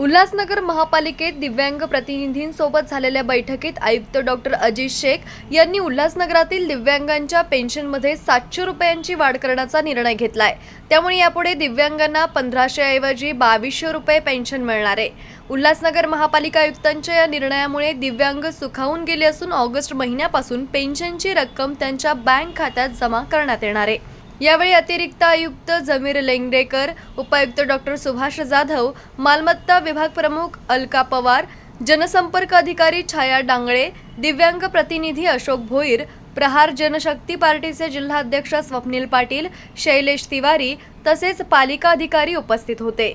उल्हासनगर महापालिकेत दिव्यांग प्रतिनिधींसोबत झालेल्या बैठकीत आयुक्त डॉक्टर अजित शेख यांनी उल्हासनगरातील दिव्यांगांच्या पेन्शनमध्ये सातशे रुपयांची वाढ करण्याचा निर्णय घेतलाय. त्यामुळे यापुढे दिव्यांगांना पंधराशे ऐवजी बावीसशे रुपये पेन्शन मिळणार. आहे उल्हासनगर महापालिका आयुक्तांच्या या निर्णयामुळे दिव्यांग सुखावून गेले असून ऑगस्ट महिन्यापासून पेन्शनची रक्कम त्यांच्या बँक खात्यात जमा करण्यात येणार आहे. यावेळी अतिरिक्त आयुक्त जमीर लेंगडेकर उपायुक्त डॉक्टर सुभाष जाधव मालमत्ता विभाग प्रमुख अलका पवार जनसंपर्क अधिकारी छाया डांगळे दिव्यांग प्रतिनिधी अशोक भोईर प्रहार जनशक्ती पार्टीचे जिल्हाध्यक्ष स्वप्नील पाटील शैलेश तिवारी तसेच पालिका अधिकारी उपस्थित होते.